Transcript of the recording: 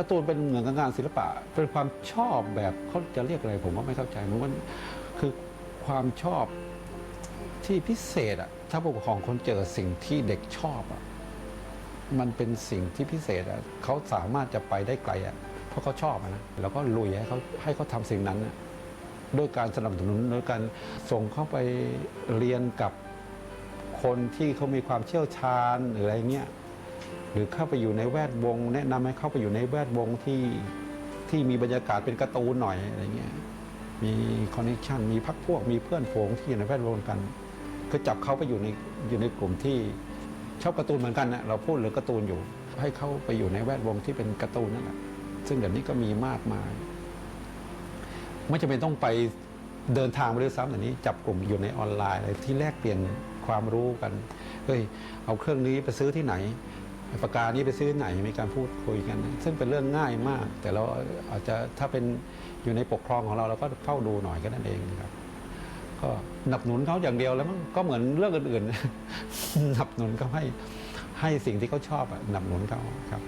การ์ตูนเป็นเหมือนกับงานศิลปะ เป็นความชอบแบบเขาจะเรียกอะไรผมว่าไม่เข้าใจมันมันคือความชอบที่พิเศษอะถ้าผู้ปกครองคนเจอสิ่งที่เด็กชอบอะมันเป็นสิ่งที่พิเศษอะเขาสามารถจะไปได้ไกลอะเพราะเขาชอบอะนะแล้วก็ลุยให้เขาให้เขาทำสิ่งนั้นอะด้วยการสนับสนุนโดยการส่งเข้าไปเรียนกับคนที่เขามีความเชี่ยวชาญหรืออะไรเงี้ย หรือเข้าไปอยู่ในแวดวง แนะนำให้เข้าไปอยู่ในแวดวงที่ที่มีบรรยากาศเป็นการ์ตูนหน่อยอะไรเงี้ยมีคอนเนคชันมีพักพวกมีเพื่อนฝูงที่อยู่ในแวดวงกันก็จับเขาไปอยู่ในอยู่ในกลุ่มที่ชอบการ์ตูนเหมือนกันนะเราพูดเรื่องการ์ตูนอยู่ ให้เขาไปอยู่ในแวดวงที่เป็นการ์ตูนนั่นแหละซึ่งเดี๋ยวนี้ก็มีมากมายไม่จำเป็นต้องไปเดินทางไปด้วยซ้ำแต่นี้ จับกลุ่มอยู่ในออนไลน์อะไรที่แลกเปลี่ยนความรู้กันเฮ้ยเอาเครื่องนี้ไปซื้อที่ไหน ปากกานี้ไปซื้อที่ไหนมีการพูดคุยกัน ซึ่งเป็นเรื่องง่ายมาก แต่เราอาจจะถ้าเป็นอยู่ในปกครองของเราเราก็เฝ้าดูหน่อยก็นั่นเองครับ ก็หนับหนุนเขาอย่างเดียวแล้วมันก็เหมือนเรื่องอื่นๆหนับหนุนเขาให้ให้สิ่งที่เขาชอบอะหนับหนุนเขาครับ